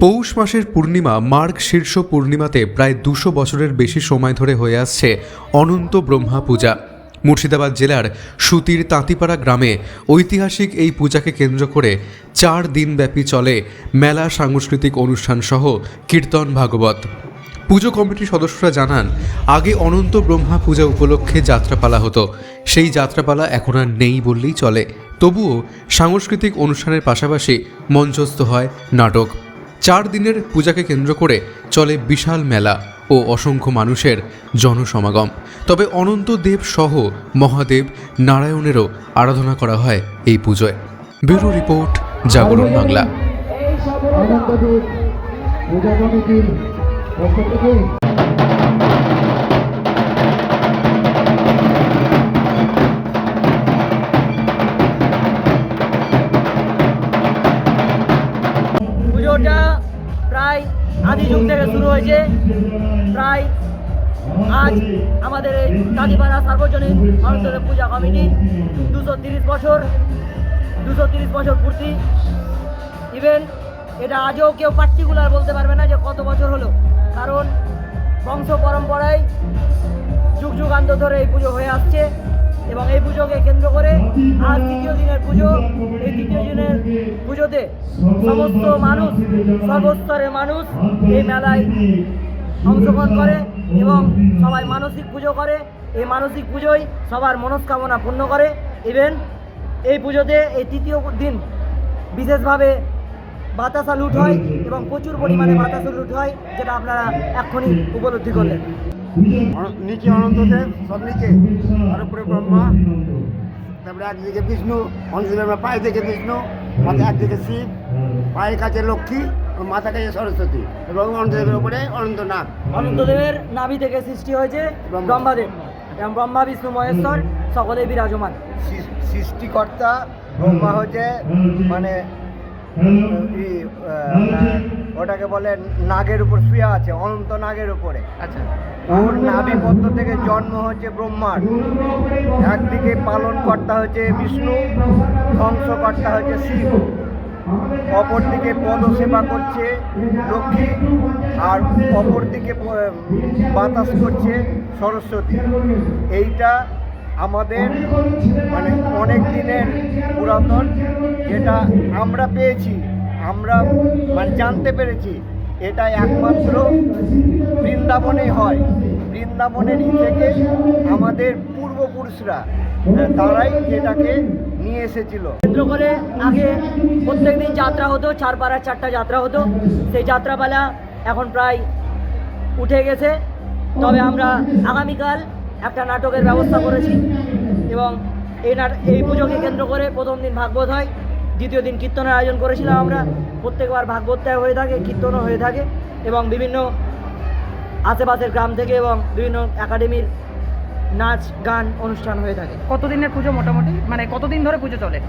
পৌষ মাসের পূর্ণিমা মার্গ শীর্ষ পূর্ণিমাতে প্রায় দুশো বছরের বেশি সময় ধরে হয়ে আসছে অনন্ত ব্রহ্মা পূজা। মুর্শিদাবাদ জেলার সুতির তাঁতিপাড়া গ্রামে ঐতিহাসিক এই পূজাকে কেন্দ্র করে চার দিনব্যাপী চলে মেলা সাংস্কৃতিক অনুষ্ঠান সহ কীর্তন ভাগবত। পুজো কমিটির সদস্যরা জানান, আগে অনন্ত ব্রহ্মা পূজা উপলক্ষে যাত্রাপালা হতো। সেই যাত্রাপালা এখন আর নেই বললেই চলে। তবুও সাংস্কৃতিক অনুষ্ঠানের পাশাপাশি মঞ্চস্থ হয় নাটক। চার দিনের পূজাকে কেন্দ্র করে চলে বিশাল মেলা ও অসংখ্য মানুষের জনসমাগম। তবে অনন্ত দেব সহ মহাদেব নারায়ণেরও আরাধনা করা হয় এই পুজোয়। ব্যুরো রিপোর্ট, জাগরণ বাংলা। পূজা কমিটির আদি থেকে শুরু হয়েছে। প্রায় আজ আমাদের এই কালীপাড়া সার্বজনীন অনন্তদেব পূজা কমিটি দুশো তিরিশ বছর, দুশো তিরিশ বছর পূর্তি। ইভেন এটা আজও কেউ পার্টিকুলার বলতে পারবে না যে কত বছর হলো। কারণ বংশ পরম্পরায় যুগ যুগান্ত ধরে এই পুজো হয়ে আসছে। এবং এই পুজোকে কেন্দ্র করে আজ দ্বিতীয় দিনের পুজো। এই দ্বিতীয় দিনের পুজোতে সমস্ত মানুষ, সর্বস্তরের মানুষ এই মেলায় অংশগ্রহণ করে এবং সবাই মানসিক পুজো করে। এই মানসিক পুজোয় সবার মনস্কামনা পূর্ণ করে। ইভেন এই পুজোতে এই তৃতীয় দিন বিশেষভাবে বাতাসা লুট হয় এবং প্রচুর পরিমাণে বাতাসা লুট হয়, যেটা আপনারা এক্ষুনি উপলব্ধি করলেন। নিচে অনন্তদেব সব নিচে। আর উপরে ব্রহ্মা তারপরে একদিকে বিষ্ণু অনন্তদেবের পায়ে থেকে বিষ্ণু মাথা একদিকে শিব পায়ের কাছে লক্ষ্মী ও মাথা কাছে সরস্বতী এবং অনন্তদেবের উপরে অনন্তনাগ। অনন্তদেবের নাভি থেকে সৃষ্টি হয়েছে ব্রহ্মা। ব্রহ্মাদেব। এবং ব্রহ্মা বিষ্ণু মহেশ্বর সকলেই বিরাজমান। সৃষ্টিকর্তা ব্রহ্মা হচ্ছে মানে ওটাকে বলে নাগের উপর শুয়ে আছে অনন্ত নাগের উপরে। আচ্ছা। ওর নাভি পদ্ম থেকে জন্ম হচ্ছে ব্রহ্মার। একদিকে পালন কর্তা হচ্ছে বিষ্ণু ধ্বংসকর্তা হচ্ছে শিব। অপরদিকে পদ সেবা করছে লক্ষ্মী আর অপরদিকে বাতাস করছে সরস্বতী। এইটা আমাদের মানে অনেক দিনের পুরাতন যেটা আমরা পেয়েছি আমরা মানে জানতে পেরেছি এটা একমাত্র বৃন্দাবনে হয়। বৃন্দাবনেরই থেকে আমাদের পূর্বপুরুষরা আহ, তারাই এটাকে নিয়ে এসেছিল। কেন্দ্র করে আগে প্রত্যেক দিন যাত্রা হতো চার পাড়ার চারটা যাত্রা হতো। সেই যাত্রাপালা এখন প্রায় উঠে গেছে। তবে আমরা আগামীকাল একটা নাটকের ব্যবস্থা করেছি এবং এই নাট এই পুজোকে কেন্দ্র করে প্রথম দিন ভাগবত হয় দ্বিতীয় দিন কীর্তনের আয়োজন করেছিলাম আমরা। প্রত্যেকবার ভাগবতটাই হয়ে থাকে কীর্তনও হয়ে থাকে এবং বিভিন্ন আশেপাশের গ্রাম থেকে এবং বিভিন্ন একাডেমির নাচ গান অনুষ্ঠান হয়ে থাকে। কতদিনের পুজো মোটামুটি? মানে কতদিন ধরে পুজো চলে?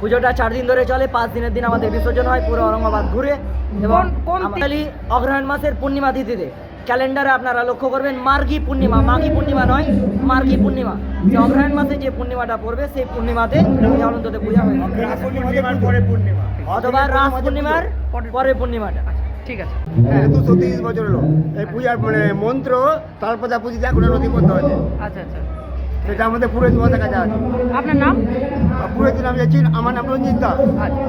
পুজোটা চার দিন ধরে চলে পাঁচ দিনের দিন আমাদের বিসর্জন হয় পুরো অরঙ্গাবাদ ঘুরে এবং কোন- অগ্রহায়ণ মাসের পূর্ণিমা তিথিতে। ক্যালেন্ডারে আপনারা লক্ষ্য করবেন মার্গী পূর্ণিমা। মাঘী পূর্ণিমা নয় মার্গী পূর্ণিমা। যে অগ্রহায়ণ মাসে যে পূর্ণিমাটা পড়বে সেই পূর্ণিমাতে অনন্ততে পূজা হয়ে। যায়। পরে পূর্ণিমা। অথবা রাস পূর্ণিমার পরে পূর্ণিমাটা। ঠিক আছে। হ্যাঁ। দুশো তিরিশ বছর হলো এই পূজার মানে মন্ত্র তালপদা পুজোতে এখন নথিবদ্ধ হয়েছে আচ্ছা আচ্ছা। সেটা আমাদের পুরোহিত মহাদের কাছে আছে। আপনার নাম? আর পুরোহিত নাম যাচ্ছি আমার নাম রঞ্জিত দাস। আচ্ছা।